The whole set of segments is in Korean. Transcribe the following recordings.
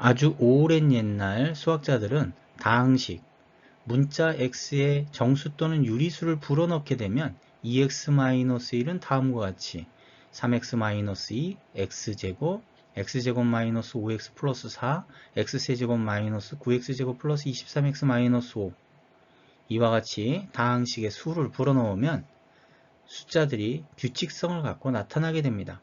아주 오랜 옛날 수학자들은 다항식, 문자 x에 정수 또는 유리수를 불어넣게 되면 2x-1은 다음과 같이 3x-2, x제곱, x제곱 마이너스 5x 플러스 4, x세제곱 마이너스 9x제곱 플러스 23x 마이너스 5 이와 같이 다항식의 수를 불어넣으면 숫자들이 규칙성을 갖고 나타나게 됩니다.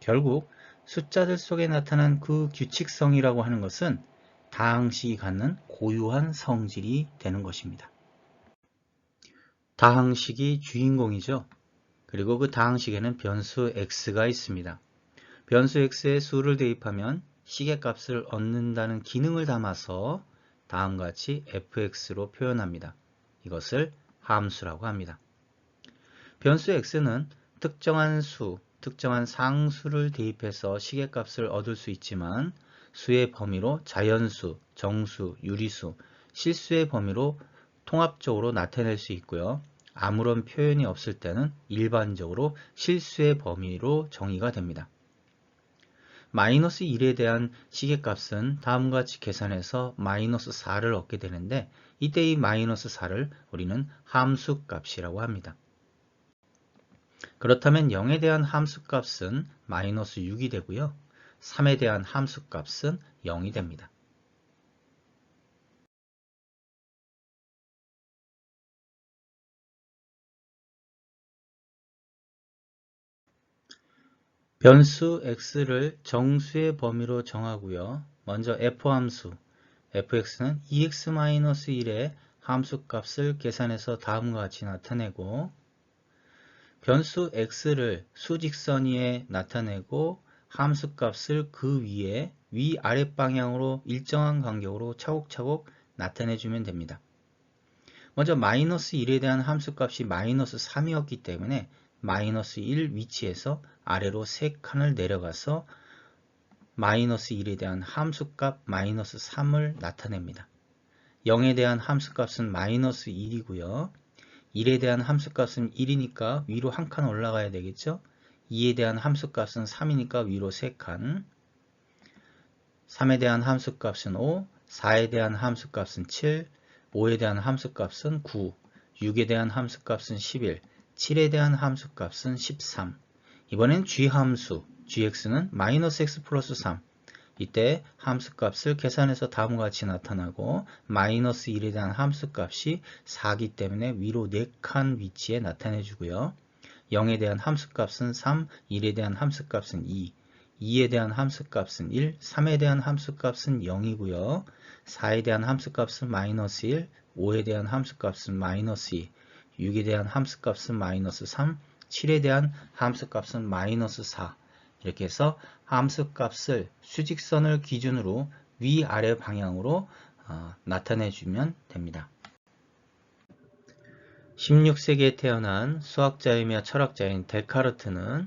결국 숫자들 속에 나타난 그 규칙성이라고 하는 것은 다항식이 갖는 고유한 성질이 되는 것입니다. 다항식이 주인공이죠. 그리고 그 다항식에는 변수 x가 있습니다. 변수 x에 수를 대입하면 시계값을 얻는다는 기능을 담아서 다음과 같이 fx로 표현합니다. 이것을 함수라고 합니다. 변수 x는 특정한 수, 특정한 상수를 대입해서 시계값을 얻을 수 있지만 수의 범위로 자연수, 정수, 유리수, 실수의 범위로 통합적으로 나타낼 수 있고요. 아무런 표현이 없을 때는 일반적으로 실수의 범위로 정의가 됩니다. 마이너스 1에 대한 시계값은 다음과 같이 계산해서 마이너스 4를 얻게 되는데 이때 이 마이너스 4를 우리는 함수값이라고 합니다. 그렇다면 0에 대한 함수값은 마이너스 6이 되고요. 3에 대한 함수값은 0이 됩니다. 변수 x를 정수의 범위로 정하고요. 먼저 f함수 fx는 2x-1의 함수값을 계산해서 다음과 같이 나타내고 변수 x를 수직선 위에 나타내고 함수값을 그 위에 위아래 방향으로 일정한 간격으로 차곡차곡 나타내주면 됩니다. 먼저 마이너스 1에 대한 함수값이 마이너스 3이었기 때문에 마이너스 1 위치에서 아래로 3칸을 내려가서 마이너스 1에 대한 함수값 마이너스 3을 나타냅니다. 0에 대한 함수값은 마이너스 1이고요. 1에 대한 함수값은 1이니까 위로 한 칸 올라가야 되겠죠? 2에 대한 함수값은 3이니까 위로 3칸 3에 대한 함수값은 5, 4에 대한 함수값은 7, 5에 대한 함수값은 9, 6에 대한 함수값은 11, 7에 대한 함수값은 13. 이번엔 g함수, gx는 마이너스 x 플러스 3. 이때 함수 값을 계산해서 다음과 같이 나타나고 마이너스 1에 대한 함수 값이 4기 때문에 위로 4칸 위치에 나타내 주고요. 0에 대한 함수 값은 3, 1에 대한 함수 값은 2, 2에 대한 함수 값은 1, 3에 대한 함수 값은 0이고요. 4에 대한 함수 값은 마이너스 1, 5에 대한 함수 값은 마이너스 2, 6에 대한 함수 값은 마이너스 3, 7에 대한 함수 값은 마이너스 4 이렇게 해서 함수 값을 수직선을 기준으로 위아래 방향으로 어, 나타내 주면 됩니다. 16세기에 태어난 수학자이며 철학자인 데카르트는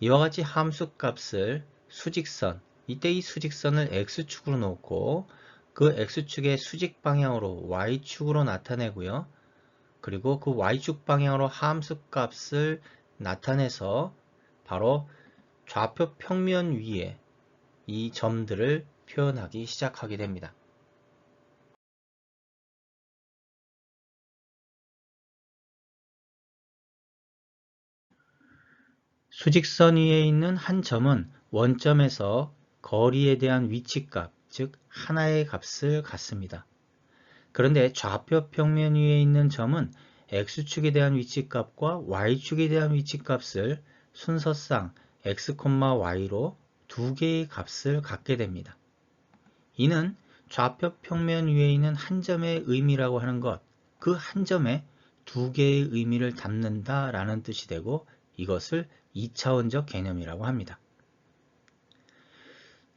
이와 같이 함수 값을 수직선, 이때 이 수직선을 x축으로 놓고 그 x축의 수직 방향으로 y축으로 나타내고요. 그리고 그 y축 방향으로 함수 값을 나타내서 바로 좌표 평면 위에 이 점들을 표현하기 시작하게 됩니다. 수직선 위에 있는 한 점은 원점에서 거리에 대한 위치값, 즉 하나의 값을 갖습니다. 그런데 좌표 평면 위에 있는 점은 x축에 대한 위치값과 y축에 대한 위치값을 순서상 x, y로 두 개의 값을 갖게 됩니다. 이는 좌표 평면 위에 있는 한 점의 의미라고 하는 것, 그 한 점에 두 개의 의미를 담는다 라는 뜻이 되고 이것을 2차원적 개념이라고 합니다.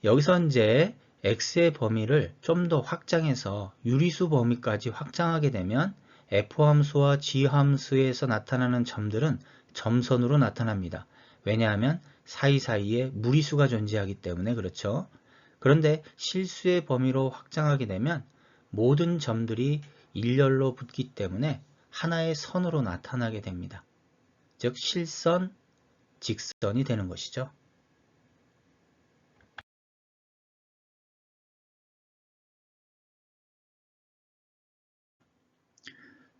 여기서 이제 x의 범위를 좀 더 확장해서 유리수 범위까지 확장하게 되면 f함수와 g함수에서 나타나는 점들은 점선으로 나타납니다. 왜냐하면 사이사이에 무리수가 존재하기 때문에 그렇죠. 그런데 실수의 범위로 확장하게 되면 모든 점들이 일렬로 붙기 때문에 하나의 선으로 나타나게 됩니다. 즉 실선, 직선이 되는 것이죠.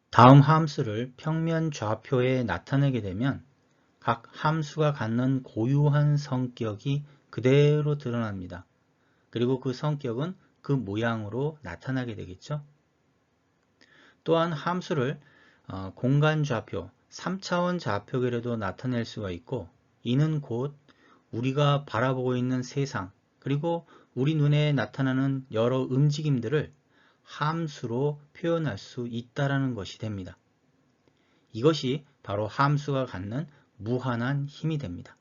다음 함수를 평면 좌표에 나타내게 되면 각 함수가 갖는 고유한 성격이 그대로 드러납니다. 그리고 그 성격은 그 모양으로 나타나게 되겠죠. 또한 함수를 어, 공간 좌표, 3차원 좌표계로도 나타낼 수가 있고 이는 곧 우리가 바라보고 있는 세상 그리고 우리 눈에 나타나는 여러 움직임들을 함수로 표현할 수 있다라는 것이 됩니다. 이것이 바로 함수가 갖는 무한한 힘이 됩니다.